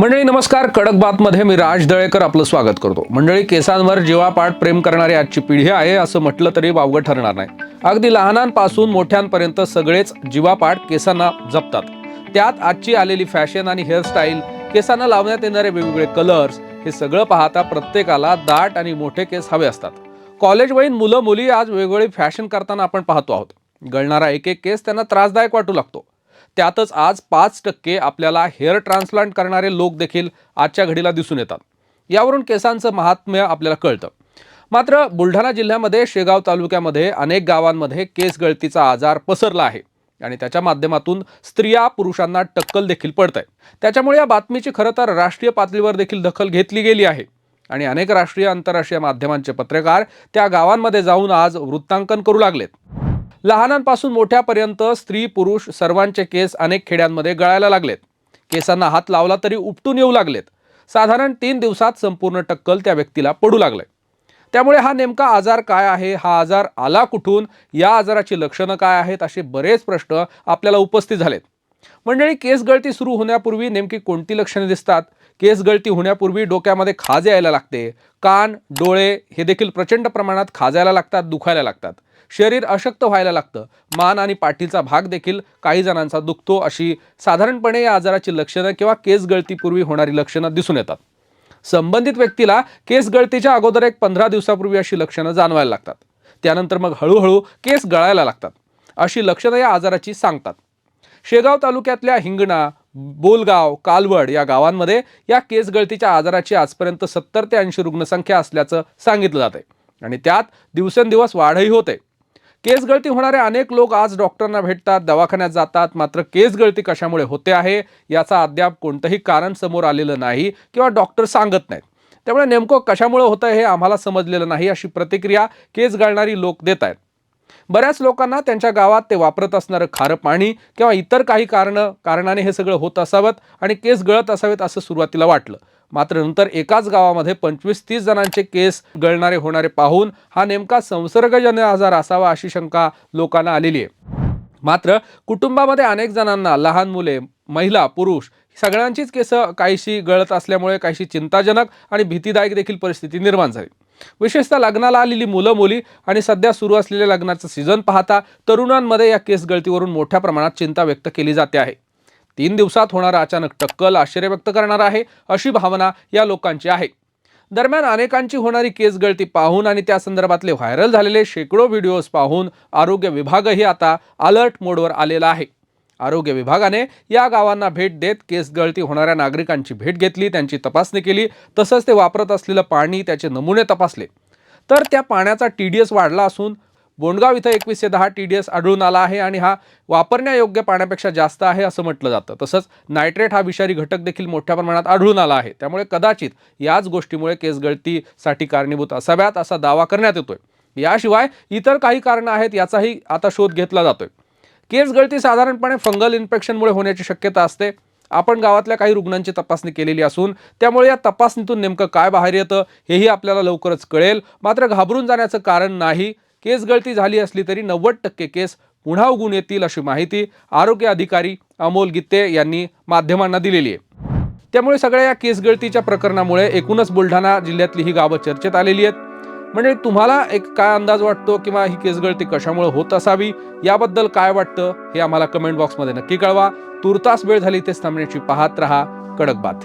मंडळी नमस्कार. कडक बातमध्ये मी राज दळेकर आपलं स्वागत करतो. मंडळी केसांवर जीवापाठ प्रेम करणारी आजची पिढी आहे असं म्हटलं तरी वावगं ठरणार नाही. अगदी लहानांपासून मोठ्यांपर्यंत सगळेच जीवापाठ केसांना जपतात. त्यात आजची आलेली फॅशन आणि हेअरस्टाईल केसांना लावण्यात येणारे वेगवेगळे कलर्स हे सगळं पाहता प्रत्येकाला दाट आणि मोठे केस हवे असतात. कॉलेजवयीन मुलं मुली आज वेगवेगळी फॅशन करताना आपण पाहतो आहोत. गळणारा एक एक केस त्यांना त्रासदायक वाटू लागतो. त्यातच आज पाच टक्के आपल्याला हेअर ट्रान्सप्लांट करणारे लोक देखील आजच्या घडीला दिसून येतात. यावरून केसांचं महात्म्य आपल्याला कळतं. मात्र बुलढाणा जिल्ह्यामध्ये शेगाव तालुक्यामध्ये अनेक गावांमध्ये केस गळतीचा आजार पसरला आहे. आणि त्याच्या माध्यमातून स्त्रिया पुरुषांना टक्कल देखील पडत आहे त्याच्यामुळे या बातमीची खरं तर राष्ट्रीय पातळीवर देखील दखल घेतली गेली आहे. आणि अनेक राष्ट्रीय आंतरराष्ट्रीय माध्यमांचे पत्रकार त्या गावांमध्ये जाऊन आज वृत्तांकन करू लागलेत. लहानांपासून मोठ्यापर्यंत स्त्री पुरुष सर्वांचे केस अनेक खेड्यांमध्ये गळायला लागलेत. केसांना हात लावला तरी उपटून येऊ लागलेत. साधारण तीन दिवसात संपूर्ण टक्कल त्या व्यक्तीला पडू लागलंय. त्यामुळे हा नेमका आजार काय आहे? हा आजार आला कुठून? या आजाराची लक्षणं काय आहेत? असे बरेच प्रश्न आपल्याला उपस्थित झालेत. मंडळी केस गळती सुरू होण्यापूर्वी नेमकी कोणती लक्षणे दिसतात? केस गळती होण्यापूर्वी डोक्यामध्ये खाज यायला लागते. कान डोळे हे देखील प्रचंड प्रमाणात खाजायला लागतात दुखायला लागतात. शरीर अशक्त व्हायला लागतं. मान आणि पाठीचा भाग देखील काही जणांचा दुखतो अशी साधारणपणे या आजाराची लक्षणं किंवा केस गळतीपूर्वी होणारी लक्षणं दिसून येतात. संबंधित व्यक्तीला केस गळतीच्या अगोदर एक पंधरा दिवसापूर्वी अशी लक्षणं जाणवायला लागतात. त्यानंतर मग हळूहळू केस गळायला लागतात. अशी लक्षणं या आजाराची सांगतात. शेगाव तालुक्यातल्या हिंगणा बोलगाव कालवड या गावांमध्ये या केस गळतीच्या आजाराची आजपर्यंत सत्तर ते ऐंशी रुग्णसंख्या असल्याचं सांगितलं जात आहे आणि त्यात दिवसेंदिवस वाढही होते. केस गळती होणारे अनेक लोक आज डॉक्टरांना भेटतात दवाखान्यात जातात. मात्र केस गळती कशामुळे होते आहे याचा अद्याप कोणतंही कारण समोर आलेलं नाही किंवा डॉक्टर सांगत नाहीत. त्यामुळे नेमकं कशामुळे होतं हे आम्हाला समजलेलं नाही अशी प्रतिक्रिया केस गळणारी लोक देत आहेत. बऱ्याच लोकांना त्यांच्या गावात ते वापरत असणारं खारं पाणी किंवा इतर काही कारणं कारणाने हे सगळं होत असावं आणि केस गळत असावेत असं सुरुवातीला वाटलं. मात्र नंतर एकाच गावामध्ये पंचवीस तीस जणांचे केस गळणारे होणारे पाहून हा नेमका संसर्गजन्य आजार असावा अशी शंका लोकांना आलेली आहे. मात्र कुटुंबामध्ये अनेक जणांना लहान मुले महिला पुरुष सगळ्यांचीच केस काहीशी गळत असल्यामुळे काहीशी चिंताजनक आणि भीतीदायक देखील परिस्थिती निर्माण झाली. विशेषतः लग्नाला आलेली मुलं मुली आणि सध्या सुरू असलेल्या लग्नाचं सीझन पाहता तरुणांमध्ये या केस गळतीवरून मोठ्या प्रमाणात चिंता व्यक्त केली जाते आहे. तीन दिवसात होणारा अचानक टक्कल आश्चर्य व्यक्त करणार आहे अशी भावना या लोकांची आहे. दरम्यान अनेकांची होणारी केस गळती पाहून आणि त्या संदर्भातले व्हायरल झालेले शेकडो व्हिडिओज पाहून आरोग्य विभागही आता अलर्ट मोडवर आलेला आहे. आरोग्य विभागाने या गावांना भेट देत केस गळती होणाऱ्या नागरिकांची भेट घेतली त्यांची तपासणी केली तसंच ते वापरत असलेलं पाणी त्याचे नमुने तपासले. तर त्या पाण्याचा टी डी एस वाढला असून बोंडगाव इथं एकवीसशे दहा टी डी एस आढळून आला आहे आणि हा वापरण्यायोग्य पाण्यापेक्षा जास्त आहे असं म्हटलं जातं. तसंच नायट्रेट हा विषारी घटक देखील मोठ्या प्रमाणात आढळून आला आहे. त्यामुळे कदाचित याच गोष्टीमुळे केस गळतीसाठी कारणीभूत असाव्यात असा दावा करण्यात येतोय. याशिवाय इतर काही कारणं आहेत याचाही आता शोध घेतला जातोय. केस गळती साधारणपणे फंगल इन्फेक्शनमुळे होण्याची शक्यता असते. आपण गावातल्या काही रुग्णांची तपासणी केलेली असून त्यामुळे या तपासणीतून नेमकं काय बाहेर येतं हेही आपल्याला लवकरच कळेल. मात्र घाबरून जाण्याचं कारण नाही. केस गळती झाली असली तरी नव्वद टक्के केस पुन्हा उगून येतील अशी माहिती आरोग्य अधिकारी अमोल गित्ते यांनी माध्यमांना दिलेली आहे. त्यामुळे सगळ्या या केस गळतीच्या प्रकरणामुळे एकूणच बुलढाणा जिल्ह्यातली ही गावं चर्चेत आलेली आहेत. म्हणजे तुम्हाला एक काय अंदाज वाटतो किंवा ही केसगळती कशामुळे होत असावी याबद्दल काय वाटतं हे आम्हाला कमेंट बॉक्समध्ये नक्की कळवा. तुर्तास वेळ झाली तेच थांबण्याची. पाहत रहा कडक बात